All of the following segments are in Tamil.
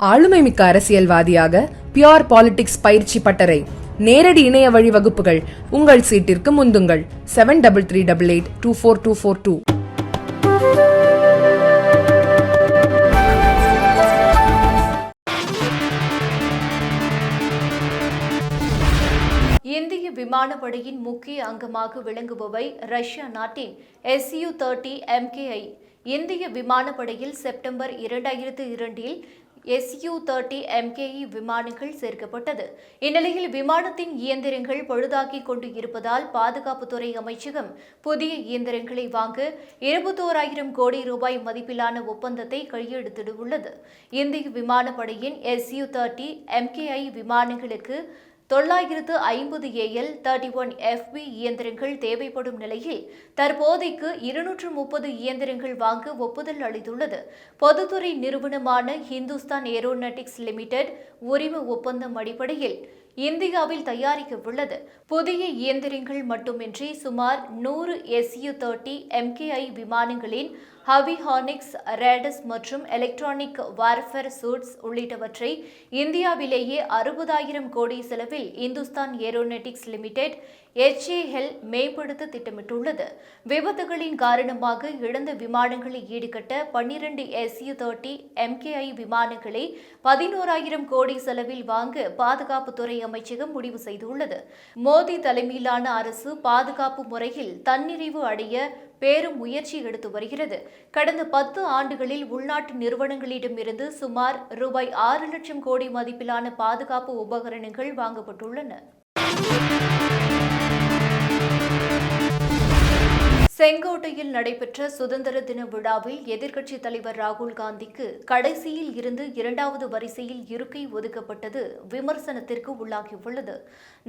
ஆளுமை மிக்க அரசியல்வாதியாக பியோர் பாலிடிக்ஸ் பயிற்சி பட்டறை. நேரடி இணைய வழி வகுப்புகள். உங்கள் சீட்டிற்கு முந்துங்கள். Seven double three double eight two four two four two இந்திய விமானப்படையின் முக்கிய அங்கமாக விளங்குபவை ரஷ்யா நாட்டின் எஸ்யூ தேர்ட்டி எம்கேஐ இந்திய விமானப்படையில் செப்டம்பர் இரண்டாயிரத்து இரண்டில் எஸ்யூ தேர்ட்டி எம்கேஇ விமானங்கள் சேர்க்கப்பட்டது. இந்நிலையில் விமானத்தின் இயந்திரங்கள் பழுதாகி கொண்டு இருப்பதால் பாதுகாப்புத்துறை அமைச்சகம் புதிய இயந்திரங்களை வாங்க இருபத்தோராயிரம் கோடி ரூபாய் மதிப்பிலான ஒப்பந்தத்தை கையெழுத்திடவுள்ளது இந்திய விமானப்படையின் எஸ்யூ தேர்ட்டி எம்கேஐ விமானங்களுக்கு தொள்ளாயிரத்து ஐம்பது ஏஎல் தேர்ட்டி ஒன் எஃப்பி இயந்திரங்கள் தேவைப்படும் நிலையில் தற்போதைக்கு இருநூற்று முப்பது இயந்திரங்கள் வாங்க ஒப்புதல் அளித்துள்ளது. பொதுத்துறை நிறுவனமான ஹிந்துஸ்தான் ஏரோநாட்டிக்ஸ் லிமிடெட் உரிம ஒப்பந்தம் அடிப்படையில் இந்தியாவில் தயாரிக்க உள்ளது புதிய இயந்திரங்கள் மட்டுமின்றி சுமார் நூறு எஸ்யூ தேர்ட்டி எம்கேஐ விமானங்களின் ஹவிஹானிக்ஸ் ரேடஸ் மற்றும் எலக்ட்ரானிக் வார்ஃபேர் சூட்ஸ் உள்ளிட்டவற்றை இந்தியாவிலேயே அறுபதாயிரம் கோடி செலவில் இந்துஸ்தான் ஏரோநாட்டிக்ஸ் லிமிடெட் எச்ஏஎல் மேம்படுத்த திட்டமிட்டுள்ளது. விபத்துகளின் காரணமாக இழந்த விமானங்களை ஈடுகட்ட பன்னிரண்டு எஸ்யு தேர்ட்டி எம்கேஐ விமானங்களை பதினோராயிரம் கோடி செலவில் வாங்க பாதுகாப்புத்துறை அமைச்சகம் முடிவு செய்துள்ளது. மோடி தலைமையிலான அரசு பாதுகாப்பு முறையில் தன்னிறைவு அடைய பேரும் முயற்சி எடுத்து வருகிறது. கடந்த பத்து ஆண்டுகளில் உள்நாட்டு நிறுவனங்களிடமிருந்து சுமார் ரூபாய் ஆறு லட்சம் கோடி மதிப்பிலான பாதுகாப்பு உபகரணங்கள் வாங்கப்பட்டுள்ளன. செங்கோட்டையில் நடைபெற்ற சுதந்திர தின விழாவில் எதிர்க்கட்சித் தலைவர் ராகுல் காந்திக்கு கடைசியில் இருந்து இரண்டாவது வரிசையில் இருக்கை ஒதுக்கப்பட்டது விமர்சனத்திற்கு உள்ளாகியுள்ளது.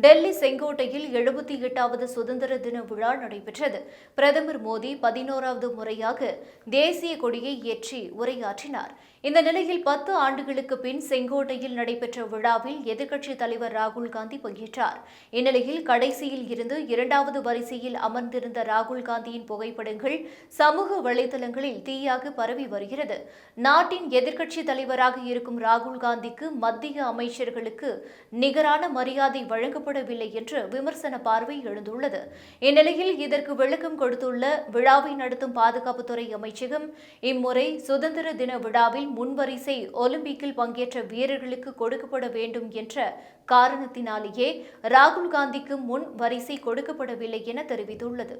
டெல்லி செங்கோட்டையில் எழுபத்தி எட்டாவது சுதந்திர தின விழா நடைபெற்றது. பிரதமர் மோடி பதினோராவது முறையாக தேசிய கொடியை ஏற்றி உரையாற்றினார். இந்த நிலையில் பத்து ஆண்டுகளுக்கு பின் செங்கோட்டையில் நடைபெற்ற விழாவில் எதிர்க்கட்சித் தலைவர் ராகுல் காந்தி பங்கேற்றார். இந்நிலையில் கடைசியில் இருந்து இரண்டாவது வரிசையில் அமர்ந்திருந்த ராகுல் காந்தியின் புகைப்படங்கள் சமூக வலைதளங்களில் தீயாக பரவி வருகிறது. நாட்டின் எதிர்க்கட்சித் தலைவராக இருக்கும் ராகுல் காந்திக்கு மத்திய அமைச்சர்களுக்கு நிகரான மரியாதை வழங்கப்படவில்லை என்று விமர்சன பார்வை எழுந்துள்ளது. இந்நிலையில் இதற்கு விளக்கம் கொடுத்துள்ள விழாவை நடத்தும் பாதுகாப்புத்துறை அமைச்சகம் இம்முறை சுதந்திர தின விழாவில் முன்வரிசை ஒலிம்பிக்கில் பங்கேற்ற வீரர்களுக்கு கொடுக்கப்பட வேண்டும் என்ற காரணத்தினாலேயே ராகுல் காந்திக்கு முன் வரிசை கொடுக்கப்படவில்லை என தெரிவித்துள்ளது.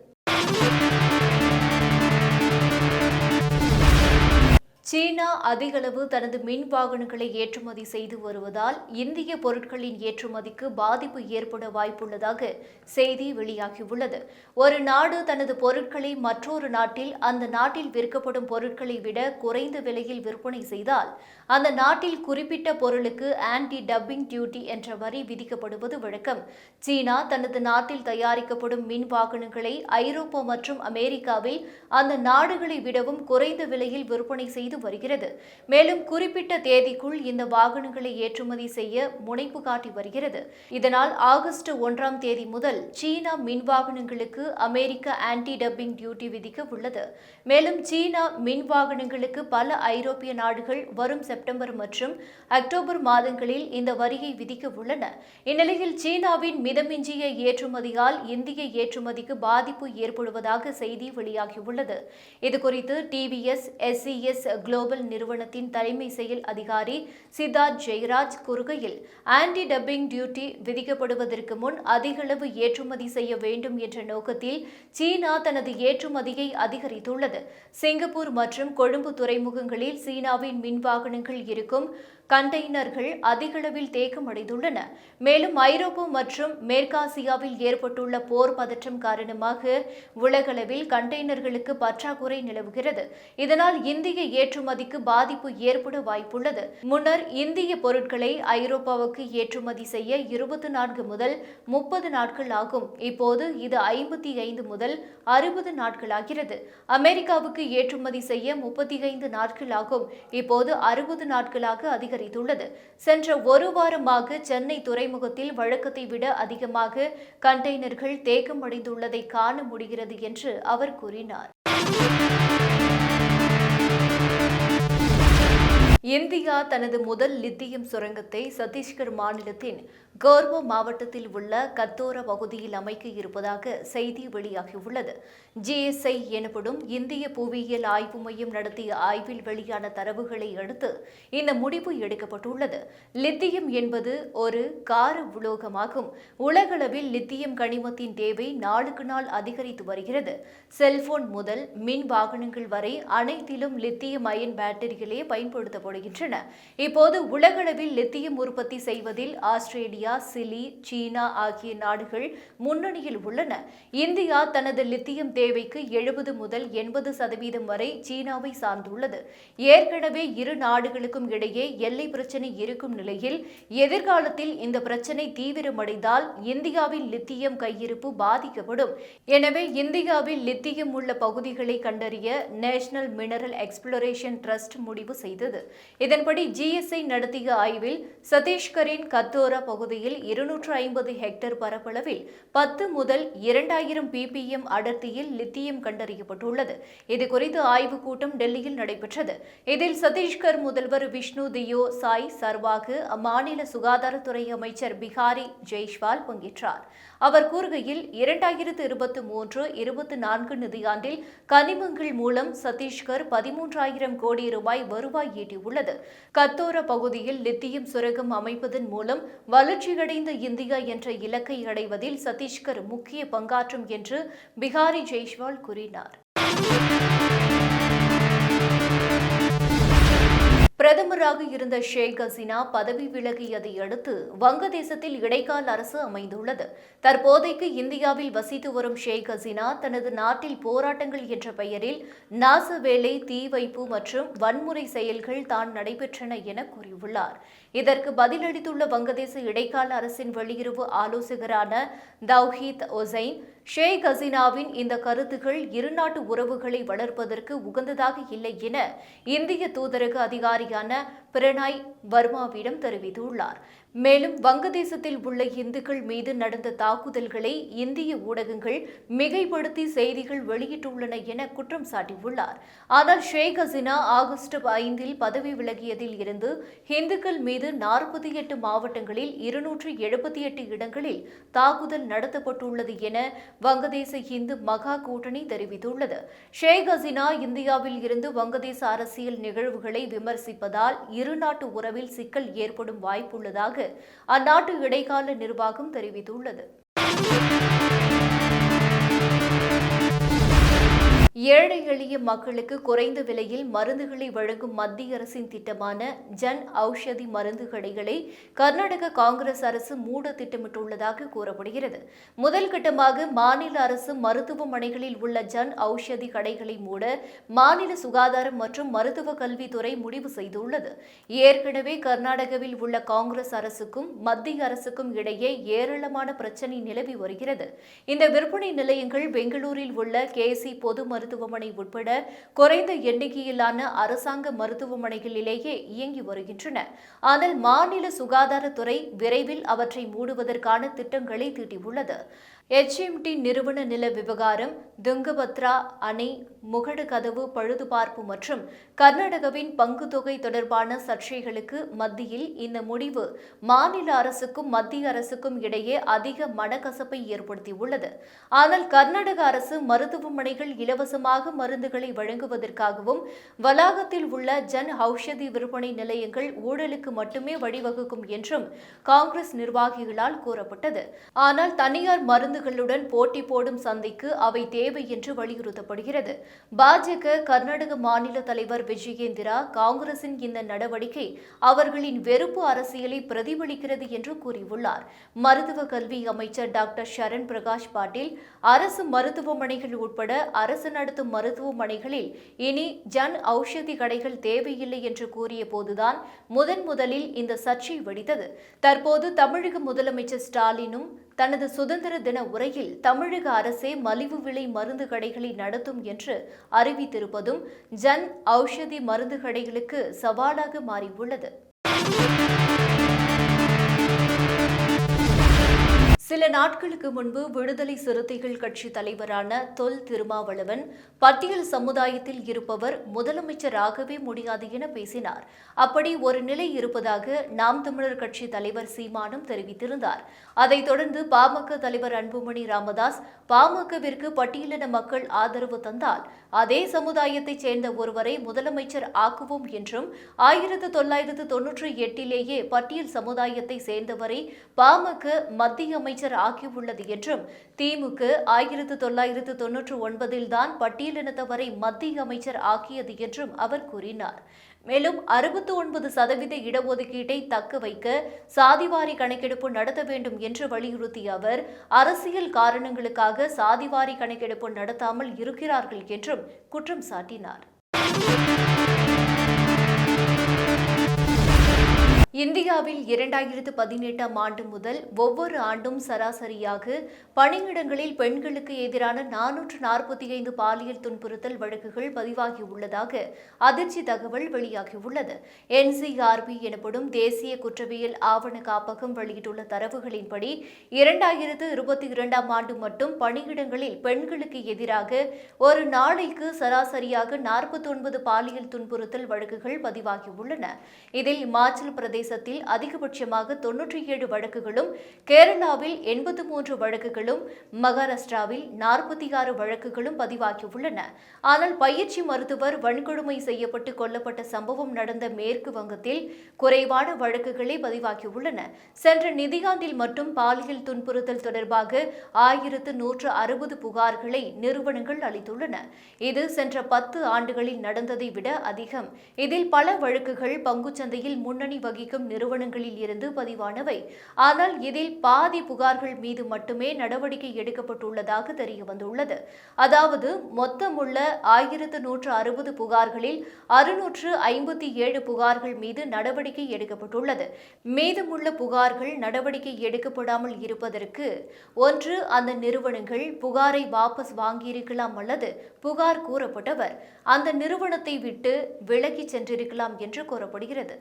சீனா அதிகளவு தனது மின் வாகனங்களை ஏற்றுமதி செய்து வருவதால் இந்திய பொருட்களின் ஏற்றுமதிக்கு பாதிப்பு ஏற்பட வாய்ப்புள்ளதாக செய்தி வெளியாகியுள்ளது. ஒரு நாடு தனது பொருட்களை மற்றொரு நாட்டில் அந்த நாட்டில் விற்கப்படும் பொருட்களை விட குறைந்த விலையில் விற்பனை செய்தால் அந்த நாட்டில் குறிப்பிட்ட பொருளுக்கு ஆன்டி டப்பிங் டியூட்டி என்ற வரி விதிக்கப்படுவது வழக்கம். சீனா தனது நாட்டில் தயாரிக்கப்படும் மின் வாகனங்களை ஐரோப்பா மற்றும் அமெரிக்காவில் அந்த நாடுகளை விடவும் குறைந்த விலையில் விற்பனை செய்து வருகிறது. மேலும் குறிப்பிட்ட தேதிக்குள் இந்த வாகனங்களை ஏற்றுமதி செய்ய முனைப்பு காட்டி வருகிறது. இதனால் ஆகஸ்ட் ஒன்றாம் தேதி முதல் சீனா மின் வாகனங்களுக்கு அமெரிக்க ஆன்டி டப்பிங் டியூட்டி விதிக்க உள்ளது. மேலும் சீனா மின் வாகனங்களுக்கு பல ஐரோப்பிய நாடுகள் வரும் செப்டம்பர் மற்றும் அக்டோபர் மாதங்களில் இந்த வரியை விதிக்க உள்ளன. இந்நிலையில் சீனாவின் மிதமிஞ்சிய ஏற்றுமதியால் இந்திய ஏற்றுமதிக்கு பாதிப்பு ஏற்படுவதாக செய்தி வெளியாகியுள்ளது. இதுகுறித்து டிவிஎஸ் எஸ்சிஎஸ் குளோபல் நிறுவனத்தின் தலைமை செயல் அதிகாரி சித்தார்த் ஜெயராஜ் கூறுகையில் ஆன்டி டப்பிங் டியூட்டி விதிக்கப்படுவதற்கு முன் அதிகளவு ஏற்றுமதி செய்ய வேண்டும் என்ற நோக்கத்தில் சீனா தனது ஏற்றுமதியை அதிகரித்துள்ளது. சிங்கப்பூர் மற்றும் கொழும்பு துறைமுகங்களில் சீனாவின் மின் வாகனங்கள் இருக்கும் கண்டெய்னர்கள் அதிகளவில் தேக்கமடைந்துள்ளன. மேலும் ஐரோப்பா மற்றும் மேற்காசியாவில் ஏற்பட்டுள்ள போர் பதற்றம் காரணமாக உலகளவில் கண்டெய்னர்களுக்கு பற்றாக்குறை நிலவுகிறது. இதனால் இந்திய ஏற்று ஏற்றுமதிக்கு பாதிப்பு ஏற்பட வாய்ப்புள்ளது. முன்னர் இந்திய பொருட்களை ஐரோப்பாவுக்கு ஏற்றுமதி செய்ய இருபத்தி நான்கு முதல் முப்பது நாட்கள் ஆகும். இப்போது இது ஐம்பத்தி ஐந்து முதல் அறுபது நாட்களாகிறது அமெரிக்காவுக்கு ஏற்றுமதி செய்ய முப்பத்தி ஐந்து நாட்கள் ஆகும். இப்போது அறுபது நாட்களாக அதிகரித்துள்ளது. சென்ற ஒரு வாரமாக சென்னை துறைமுகத்தில் வழக்கத்தை விட அதிகமாக கண்டெய்னர்கள் தேக்கம் அடைந்துள்ளதை காண முடிகிறது என்று அவர் கூறினார். இந்தியா தனது முதல் லித்தியம் சுரங்கத்தை சத்தீஸ்கர் மாநிலத்தின் கோர்வோ மாவட்டத்தில் உள்ள கத்தோர பகுதியில் அமைக்க இருப்பதாக செய்தி வெளியாகியுள்ளது. ஜிஎஸ்ஐ எனப்படும் இந்திய புவியியல் ஆய்வு மையம் நடத்திய ஆய்வில் வெளியான தரவுகளை அடுத்து இந்த முடிவு எடுக்கப்பட்டுள்ளது. லித்தியம் என்பது ஒரு கார உலோகமாகும். உலகளவில் லித்தியம் கனிமத்தின் தேவை நாளுக்கு நாள் அதிகரித்து வருகிறது. செல்போன் முதல் மின் வாகனங்கள் வரை அனைத்திலும் லித்தியம் அயன் பேட்டரிகளே பயன்படுத்தப்படுகின்றன. இப்போது உலகளவில் லித்தியம் உற்பத்தி செய்வதில் ஆஸ்திரேலியா சிலி சீனா ஆகிய நாடுகள் முன்னணியில் உள்ளன. இந்தியா தனது லித்தியம் தேவைக்கு எழுபது முதல் எண்பது சதவீதம் வரை சீனாவை சார்ந்துள்ளது. ஏற்கனவே இரு நாடுகளுக்கும் இடையே எல்லை பிரச்சினை இருக்கும் நிலையில் எதிர்காலத்தில் இந்த பிரச்சினை தீவிரமடைந்தால் இந்தியாவின் லித்தியம் கையிருப்பு பாதிக்கப்படும். எனவே இந்தியாவில் லித்தியம் உள்ள பகுதிகளை கண்டறிய நேஷனல் மினரல் எக்ஸ்ப்ளோரேஷன் ட்ரஸ்ட் முடிவு செய்தது. இதன்படி ஜிஎஸ்ஐ நடத்திய ஆய்வில் சத்தீஸ்கரின் கத்தோரா பகுதி பகுதியில் இருநூற்று ஐம்பது ஹெக்டேர் பரப்பளவில் பத்து முதல் இரண்டாயிரம் பிபிஎம் அடர்த்தியில் லித்தியம் கண்டறியப்பட்டுள்ளது. இது குறித்து ஆய்வுக் கூட்டம் டெல்லியில் நடைபெற்றது. இதில் சத்தீஸ்கர் முதல்வர் விஷ்ணு தியோ சாய் சர்வாகு அம்மாநில சுகாதாரத்துறை அமைச்சர் பிகாரி ஜெய்ஷ்வால் பங்கேற்றார். அவர் கூறுகையில் இரண்டாயிரத்து இருபத்தி மூன்று இருபத்தி நான்கு நிதியாண்டில் கனிமங்கள் மூலம் சத்தீஸ்கர் பதிமூன்றாயிரம் கோடி ரூபாய் வருவாய் ஈட்டியுள்ளது. கத்தோர பகுதியில் லித்தியம் சுரங்கம் அமைப்பதன் மூலம் வளர்ச்சியடைந்த இந்தியா என்ற இலக்கை அடைவதில் சத்தீஸ்கர் முக்கிய பங்காற்றும் என்று பிகாரி ஜெய்ஷ்வால் கூறினார். பிரதமராக இருந்த ஷேக் ஹசீனா பதவி விலகியதை அடுத்து வங்கதேசத்தில் இடைக்கால அரசு அமைந்துள்ளது. தற்போதைக்கு இந்தியாவில் வசித்து வரும் ஷேக் ஹசீனா தனது நாட்டில் போராட்டங்கள் என்ற பெயரில் நாசவேலை தீ வைப்பு மற்றும் வன்முறை செயல்கள் தான் நடைபெற்றன என கூறியுள்ளார். இதற்கு பதிலளித்துள்ள வங்கதேச இடைக்கால அரசின் வெளியுறவு ஆலோசகரான தவ்ஹீத் ஒசைன் ஷேக் ஹசீனாவின் இந்த கருத்துகள் இருநாட்டு உறவுகளை வளர்ப்பதற்கு உகந்ததாக இல்லை என இந்திய தூதரக அதிகாரியான பிரணாய் வர்மாவிடம் தெரிவித்துள்ளார். மேலும் வங்கதேசத்தில் உள்ள இந்துக்கள் மீது நடந்த தாக்குதல்களை இந்திய ஊடகங்கள் மிகைப்படுத்தி செய்திகள் வெளியிட்டுள்ளன என குற்றம் சாட்டியுள்ளார். ஆனால் ஷேக் ஹசினா ஆகஸ்ட் ஐந்தில் பதவி விலகியதில் இருந்து இந்துக்கள் மீது நாற்பத்தி எட்டு மாவட்டங்களில் இருநூற்று எழுபத்தி எட்டு இடங்களில் தாக்குதல் நடத்தப்பட்டுள்ளது என வங்கதேச இந்து மகா கூட்டணி தெரிவித்துள்ளது. ஷேக் ஹசினா இந்தியாவில் இருந்து வங்கதேச அரசியல் நிகழ்வுகளை விமர்சிப்பதால் இருநாட்டு உறவில் சிக்கல் ஏற்படும் வாய்ப்புள்ளதாக அந்நாட்டு இடைக்கால நிர்வாகம் தெரிவித்துள்ளது. ஏழை எளிய மக்களுக்கு குறைந்த விலையில் மருந்துகளை வழங்கும் மத்திய அரசின் திட்டமான ஜன் ஔஷதி மருந்து கடைகளை கர்நாடக காங்கிரஸ் அரசு மூட திட்டமிட்டுள்ளதாக கூறப்படுகிறது. முதல் கட்டமாக மாநில அரசு மருத்துவமனைகளில் உள்ள ஜன் ஔஷதி கடைகளை மூட மாநில சுகாதாரம் மற்றும் மருத்துவ கல்வித்துறை முடிவு செய்துள்ளது. ஏற்கனவே கர்நாடகாவில் உள்ள காங்கிரஸ் அரசுக்கும் மத்திய அரசுக்கும் இடையே ஏராளமான பிரச்சினை நிலவி வருகிறது. இந்த விற்பனை நிலையங்கள் பெங்களூரில் உள்ள கேசி பொது மருத்துவமனை உட்பட குறைந்த எண்ணிக்கையிலான அரசாங்க மருத்துவமனைகளிலேயே இயங்கி வருகின்றன. ஆனால் மாநில சுகாதாரத்துறை விரைவில் அவற்றை மூடுவதற்கான திட்டங்களை தீட்டியுள்ளது. எச்எம்டி நிறுவன நில விவகாரம் துங்கபத்ரா அணை முகடு கதவு பழுதுபார்ப்பு மற்றும் கர்நாடகவின் பங்கு தொகை தொடர்பான சர்ச்சைகளுக்கு மத்தியில் இந்த முடிவு மாநில அரசுக்கும் மத்திய அரசுக்கும் இடையே அதிக மனக்கசப்பை ஏற்படுத்தியுள்ளது. ஆனால் கர்நாடக அரசு மருத்துவமனைகள் இலவசமாக மருந்துகளை வழங்குவதற்காகவும் வளாகத்தில் உள்ள ஜன் ஔஷதி விற்பனை நிலையங்கள் ஊழலுக்கு மட்டுமே வழிவகுக்கும் என்றும் காங்கிரஸ் நிர்வாகிகளால் கூறப்பட்டது. ஆனால் தனியார் மருந்து மருந்துகளுடன் போட்டி போடும் சந்தைக்கு அவை தேவை என்று வலியுறுத்தப்படுகிறது. பாஜக கர்நாடக மாநில தலைவர் விஜயேந்திரா காங்கிரசின் இந்த நடவடிக்கை அவர்களின் வெறுப்பு அரசியலை பிரதிபலிக்கிறது என்று கூறியுள்ளார். மருத்துவ கல்வி அமைச்சர் டாக்டர் ஷரண் பிரகாஷ் பாட்டீல் அரசு மருத்துவமனைகள் உட்பட அரசு நடத்தும் மருத்துவமனைகளில் இனி ஜன் ஔஷதி கடைகள் தேவையில்லை என்று கூறிய போதுதான் முதன் முதலில் இந்த சர்ச்சை வெடித்தது. தற்போது தமிழக முதலமைச்சர் ஸ்டாலினும் தனது சுதந்திர தின உரையில் தமிழக அரசே மலிவு விலை மருந்து கடைகளை நடத்தும் என்று அறிவித்திருப்பதும் ஜன் ஔஷதி மருந்து கடைகளுக்கு சவாலாக மாறியுள்ளது. சில நாட்களுக்கு முன்பு விடுதலை சிறுத்தைகள் கட்சி தலைவரான தொல் திருமாவளவன் பட்டியல் சமுதாயத்தில் இருப்பவர் முதலமைச்சராகவே முடியாது என பேசினார். அப்படி ஒரு நிலை இருப்பதாக நாம் தமிழர் கட்சி தலைவர் சீமானும் தெரிவித்திருந்தார். அதைத் தொடர்ந்து பாமக தலைவர் அன்புமணி ராமதாஸ் பாமகவிற்கு பட்டியலின மக்கள் ஆதரவு தந்தால் அதே சமுதாயத்தைச் சேர்ந்த ஒருவரை முதலமைச்சர் ஆக்குவோம் என்றும் ஆயிரத்து தொள்ளாயிரத்து தொன்னூற்றி எட்டிலேயே பட்டியல் சமுதாயத்தை சேர்ந்தவரை பாமக மத்திய அமைச்சர் ஆக்கியுள்ளது என்றும் திமுக ஆயிரத்து தொள்ளாயிரத்து தொன்னூற்று ஒன்பதில்தான் பட்டியலினத்தவரை மத்திய அமைச்சர் ஆக்கியது என்றும் அவர் கூறினார். மேலும் அறுபத்தி ஒன்பது சதவீத இடஒதுக்கீட்டை தக்க வைக்க சாதிவாரி கணக்கெடுப்பு நடத்த வேண்டும் என்று வலியுறுத்திய அவர் அரசியல் காரணங்களுக்காக சாதிவாரி கணக்கெடுப்பு நடத்தாமல் இருக்கிறார்கள் என்றும் குற்றம் சாட்டினார். இந்தியாவில் இரண்டாயிரத்து பதினெட்டாம் ஆண்டு முதல் ஒவ்வொரு ஆண்டும் சராசரியாக பணியிடங்களில் பெண்களுக்கு எதிரான நானூற்று நாற்பத்தி ஐந்து பாலியல் துன்புறுத்தல் வழக்குகள் பதிவாகியுள்ளதாக அதிர்ச்சி தகவல் வெளியாகியுள்ளது. என்சிஆர்பி எனப்படும் தேசிய குற்றவியல் ஆவண காப்பகம் வெளியிட்டுள்ள தரவுகளின்படி இரண்டாயிரத்து இருபத்தி இரண்டாம் ஆண்டு மட்டும் பணியிடங்களில் பெண்களுக்கு எதிராக ஒரு நாளைக்கு சராசரியாக நாற்பத்தி ஒன்பது பாலியல் துன்புறுத்தல் வழக்குகள் பதிவாகியுள்ளன இதில் இமாச்சல பிரதேசத்தில் அதிகபட்சமாக தொன்னூற்றி ஏழு வழக்குகளும் கேரளாவில் எண்பத்து மூன்று வழக்குகளும் மகாராஷ்டிராவில் நாற்பத்தி ஆறு வழக்குகளும் பதிவாகியுள்ளன. ஆனால் பயிற்சி மருத்துவர் வன்கொடுமை செய்யப்பட்டு கொல்லப்பட்ட சம்பவம் நடந்த மேற்கு வங்கத்தில் குறைவான வழக்குகளே பதிவாகியுள்ளன. சென்ற நிதியாண்டில் மட்டும் பாலியல் துன்புறுத்தல் தொடர்பாக ஆயிரத்து நூற்று அறுபது புகார்களை நிறுவனங்கள் அளித்துள்ளன. இது சென்ற பத்து ஆண்டுகளில் நடந்ததை விட அதிகம். இதில் பல வழக்குகள் பங்குச்சந்தையில் முன்னணி வகிக்கும் நிறுவனங்களில் இருந்து பதிவானவை. ஆனால் இதில் பாதி புகார்கள் மீது மட்டுமே நடவடிக்கை எடுக்கப்பட்டுள்ளதாக தெரிய வந்துள்ளது அதாவது மொத்தமுள்ள ஆயிரத்து நூற்று அறுபது புகார்களில் அறுநூற்று ஐம்பத்தி ஏழு புகார்கள் மீது நடவடிக்கை எடுக்கப்பட்டுள்ளது. மீதமுள்ள புகார்கள் நடவடிக்கை எடுக்கப்படாமல் இருப்பதற்கு ஒன்று அந்த நிறுவனங்கள் புகாரை வாபஸ் வாங்கியிருக்கலாம் அல்லது புகார் கூறப்பட்டவர். அந்த நிறுவனத்தை விட்டு விலகிச் சென்றிருக்கலாம் என்று கூறப்படுகிறது.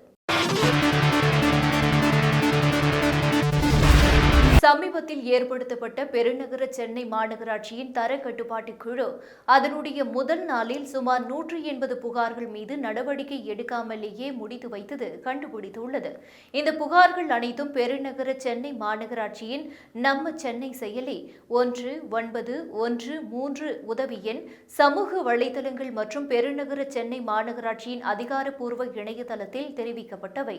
சமீபத்தில் ஏற்படுத்தப்பட்ட பெருநகர சென்னை மாநகராட்சியின் தர கட்டுப்பாட்டு குழு. அதனுடைய முதல் நாளில் சுமார் நூற்றி எண்பது புகார்கள் மீது நடவடிக்கை எடுக்காமலேயே முடித்து வைத்தது கண்டுபிடித்துள்ளது. இந்த புகார்கள் அனைத்தும் பெருநகர சென்னை மாநகராட்சியின் நம்ம சென்னை செயலி ஒன்று ஒன்பது ஒன்று மூன்று உதவி எண் சமூக வலைதளங்கள் மற்றும் பெருநகர சென்னை மாநகராட்சியின் அதிகாரப்பூர்வ இணையதளத்தில் தெரிவிக்கப்பட்டவை.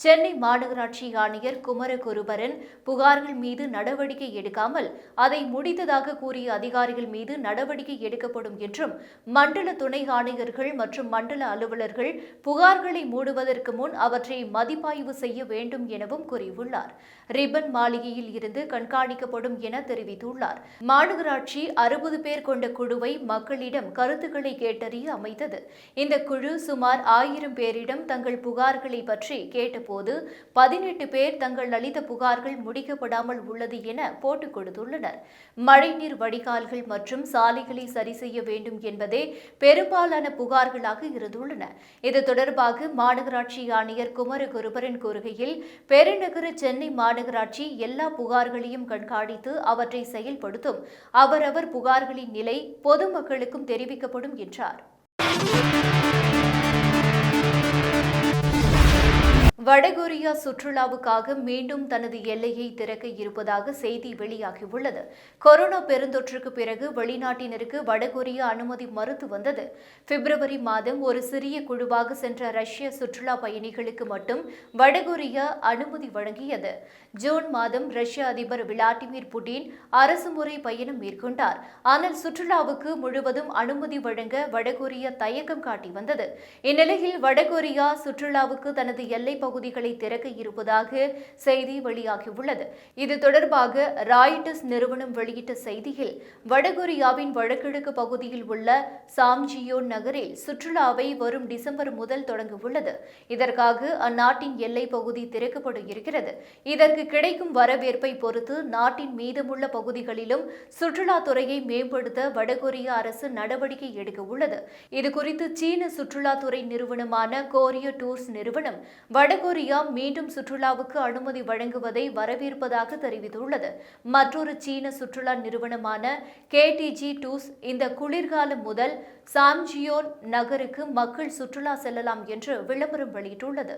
சென்னை மாநகராட்சி ஆணையர் குமரகுருபரன் புகார்கள் மீது நடவடிக்கை எடுக்காமல் அதை முடித்ததாக கூறிய அதிகாரிகள் மீது நடவடிக்கை எடுக்கப்படும் என்றும் மண்டல துணை ஆணையர்கள் மற்றும் மண்டல அலுவலர்கள் புகார்களை மூடுவதற்கு முன் அவற்றை மதிப்பாய்வு செய்ய வேண்டும் எனவும் கூறியுள்ளார். ரிப்பன் மாளிகையில் இருந்து கண்காணிக்கப்படும் என தெரிவித்துள்ளார். மாநகராட்சி அறுபது பேர் கொண்ட குழுவை மக்களிடம் கருத்துக்களை கேட்டறிய அமைத்தது. இந்த குழு சுமார் ஆயிரம் பேரிடம் தங்கள் புகார்களை பற்றி கேட்டபோது பதினெட்டு பேர் தங்கள் அளித்த புகார்கள் முடிக்கப்படாமல் உள்ளது என போட்டுக் கொடுத்துள்ளனர். மழைநீர் வடிகால்கள் மற்றும் சாலைகளை சரி செய்ய வேண்டும் என்பதே பெரும்பாலான புகார்களாக இருந்துள்ளன. இது தொடர்பாக மாநகராட்சி ஆணையர் குமரகுருபரன் கூறுகையில் பெருநகர சென்னை மாநகராட்சி எல்லா புகார்களையும் கண்காணித்து அவற்றை செயல்படுத்தும். அவரவர் புகார்களின் நிலை பொதுமக்களுக்கும் தெரிவிக்கப்படும் என்றார். வடகொரியா சுற்றுலாவுக்காக மீண்டும் தனது எல்லையை திறக்க இருப்பதாக செய்தி வெளியாகியுள்ளது. கொரோனா பெருந்தொற்றுக்கு பிறகு வெளிநாட்டினருக்கு வடகொரியா அனுமதி மறுத்து வந்தது. பிப்ரவரி மாதம் ஒரு சிறிய குழுவாக சென்ற ரஷ்ய சுற்றுலா பயணிகளுக்கு மட்டும் வடகொரியா அனுமதி வழங்கியது. ஜூன் மாதம் ரஷ்ய அதிபர் விளாடிமிர் புட்டின் அரசுமுறை பயணம் மேற்கொண்டார். ஆனால் சுற்றுலாவுக்கு முழுவதும் அனுமதி வழங்க வடகொரியா தயக்கம் காட்டி வந்தது. இந்நிலையில் வடகொரியா சுற்றுலாவுக்கு தனது எல்லை பகுதிகளை திறக்க இருப்பதாக செய்தி வெளியாகியுள்ளது. இது தொடர்பாக ராய்டஸ் நிறுவனம் வெளியிட்ட செய்தியில் வடகொரியாவின் வடகிழக்கு பகுதியில் உள்ள சாம்ஜியோன் நகரில் சுற்றுலாவை வரும் டிசம்பர் முதல் தொடங்கவுள்ளது. இதற்காக அந்நாட்டின் எல்லை பகுதி திறக்கப்பட இருக்கிறது. இதற்கு கிடைக்கும் வரவேற்பை பொறுத்து நாட்டின் மீதமுள்ள பகுதிகளிலும் சுற்றுலாத்துறையை மேம்படுத்த வடகொரிய அரசு நடவடிக்கை எடுக்க உள்ளது. இதுகுறித்து சீன சுற்றுலாத்துறை நிறுவனமான கோரிய டூர்ஸ் நிறுவனம் வட வடகொரியா மீண்டும் சுற்றுலாவுக்கு அனுமதி வழங்குவதை வரவேற்பதாக தெரிவித்துள்ளது. மற்றொரு சீன சுற்றுலா நிறுவனமான கேடிஜி டூஸ் இந்த குளிர்காலம் முதல் சாம்ஜியோன் நகருக்கு மக்கள் சுற்றுலா செல்லலாம் என்று விளம்பரம் வெளியிட்டுள்ளது.